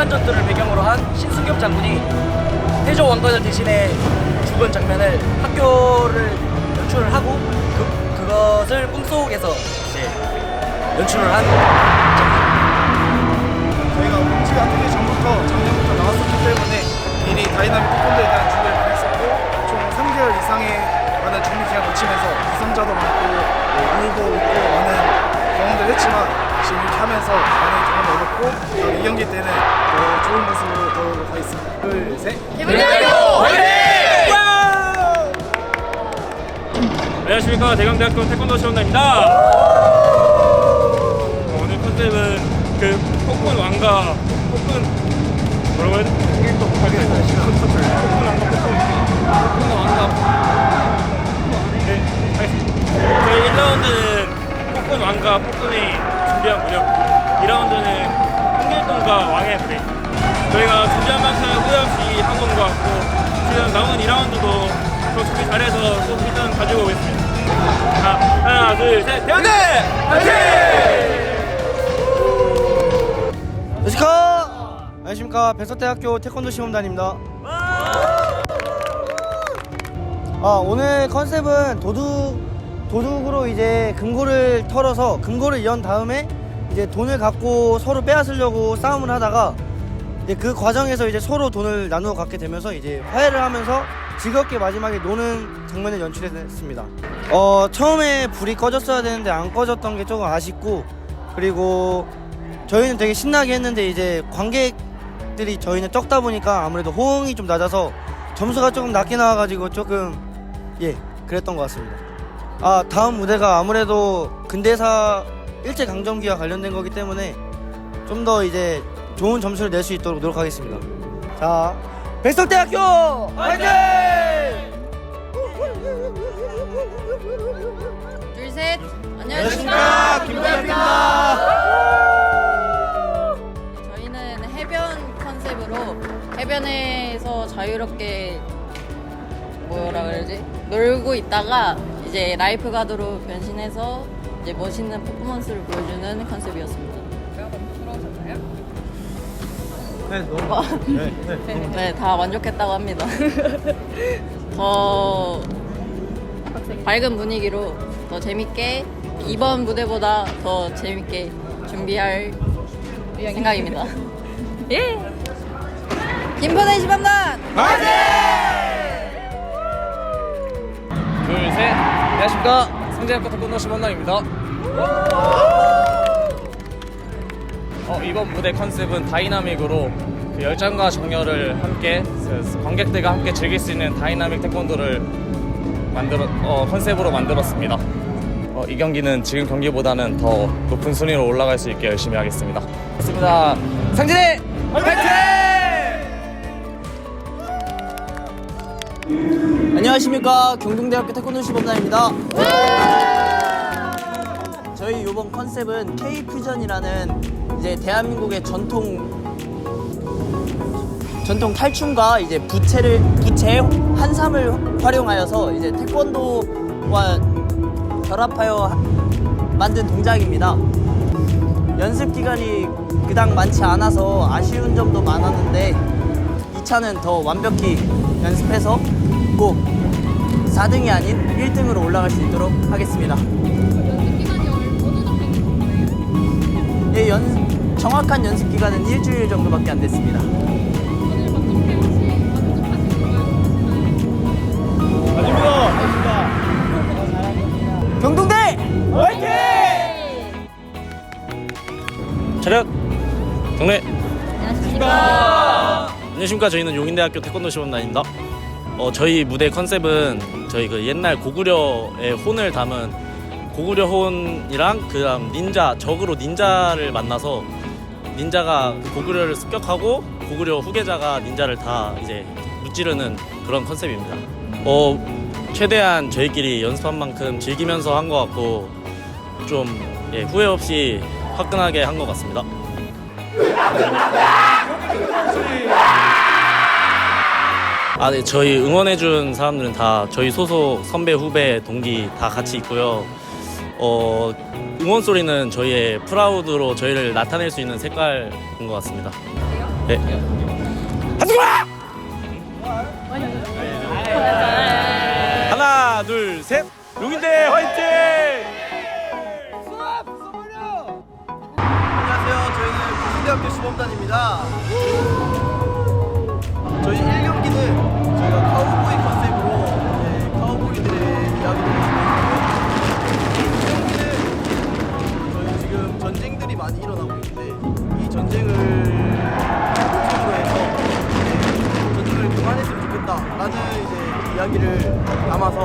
공산 전투를 배경으로 한 신승엽 장군이 태조 왕건을 대신해 죽은 장면을 학교를 연출을 하고 그, 그것을 꿈속에서 이제 연출을 한 저희가 뭉치가 뜨기 전부터 작년부터 나왔었기 때문에 미리 다이나믹 태권도에 대한 준비를 많이 했었고 총 3개월 이상의 많은 준비 기간 거치면서 부상자도 많고 뭐 울고 웃고 많은 경험들을 했지만 지금 이렇게 하면서 많은 경험을 얻었고 다음 이 경기 때는 더 좋은 모습으로 더오도록 하겠습니다. 둘셋. 안녕하십니까. 대강대학교 태권도 시원다입니다. 어, 오늘 컨셉은 그 폭군 왕과 폭군 뭐라고 해야 돼? 폭군 왕과 폭군 폭군 왕과 네 하겠습니다. 저희 1라운드는 폭군 왕과 폭군이 준비한 무력 2라운드는 홍길동과 왕의 무대 저희가 준비한 만큼 후회 없이 한 건 것 같고 지금 남은 2라운드도 더 준비 잘해서 꼭 일단 가지고 오겠습니다. 자, 하나, 둘, 셋, 대한대! 화이팅! 안녕하십니까 안녕하십니까 백서대학교 태권도 시험단입니다 아 오늘 컨셉은 도둑 도둑으로 이제 금고를 털어서 금고를 연 다음에 이제 돈을 갖고 서로 빼앗으려고 싸움을 하다가 이제 그 과정에서 이제 서로 돈을 나누어 갖게 되면서 이제 화해를 하면서 즐겁게 마지막에 노는 장면을 연출했습니다. 어 처음에 불이 꺼졌어야 되는데 안 꺼졌던 게 조금 아쉽고 그리고 저희는 되게 신나게 했는데 이제 관객들이 저희는 적다 보니까 아무래도 호응이 좀 낮아서 점수가 조금 낮게 나와가지고 조금 예 그랬던 것 같습니다. 아 다음 무대가 아무래도 근대사 일제 강점기와 관련된 거기 때문에 좀 더 이제 좋은 점수를 낼 수 있도록 노력하겠습니다. 자 백석대학교 화이팅! 둘, 셋. 안녕하십니까 김대학입니다. 저희는 해변 컨셉으로 해변에서 자유롭게 뭐라 그러지? 놀고 있다가 이제 라이프 가드로 변신해서 이제 멋있는 퍼포먼스를 보여주는 컨셉이었습니다. 네 너무 네, 다 만족했다고 합니다. 더 밝은 분위기로 더 재밌게 이번 무대보다 더 재밌게 준비할 생각입니다. 예! 김포대 시범단! 둘, 셋. 안녕하십니까. 성대학교 태권도 시원단입니다. 어, 이번 무대 컨셉은 다이나믹으로 그 열정과 정열을 함께 그 관객들과 함께 즐길 수 있는 다이나믹 태권도를 만들어 어, 컨셉으로 만들었습니다. 어, 이 경기는 지금 경기보다는 더 높은 순위로 올라갈 수 있게 열심히 하겠습니다. 좋습니다. 상진이 화이팅! 안녕하십니까 경동대학교 태권도 시범단입니다. 저희 이번 컨셉은 K 퓨전이라는 이제 대한민국의 전통 전통 탈춤과 이제 부채를 부채 한삼을 활용하여서 이제 태권도와 결합하여 하- 만든 동작입니다. 연습 기간이 그닥 많지 않아서 아쉬운 점도 많았는데 2차는 더 완벽히 연습해서 꼭 4등이 아닌 1등으로 올라갈 수 있도록 하겠습니다. 예, 연, 정확한 연습 기간은 일주일 정도밖에 안 됐습니다. 경동대 차렷! 경례! 안녕하십니까. 저희는 용인대학교 태권도 시원단입니다. 어, 저희 무대 컨셉은 저희 그 옛날 고구려의 혼을 담은 고구려 혼이랑 그다음 닌자 적으로 닌자를 만나서 닌자가 그 고구려를 습격하고 고구려 후계자가 닌자를 다 이제 무찌르는 그런 컨셉입니다. 어 최대한 저희끼리 연습한 만큼 즐기면서 한 것 같고 좀 예, 후회 없이 화끈하게 한 것 같습니다. 아, 네, 저희 응원해준 사람들은 다 저희 소속 선배, 후배, 동기 다 같이 있고요. 어, 응원 소리는 저희의 프라우드로 저희를 나타낼 수 있는 색깔인 것 같습니다. 네. 하나, 둘, 셋. 용인대 화이팅! 안녕하세요. 저희는 부신대학교 시범단입니다. 저희 1경기는 저희가 카우보이 컨셉으로 이제 카우보이들의 이야기를 있고요. 2경기는 저희 지금 전쟁들이 많이 일어나고 있는데 이 전쟁을 모티브로 해서 이제 전쟁을 그만했으면 좋겠다라는 이제 이야기를 담아서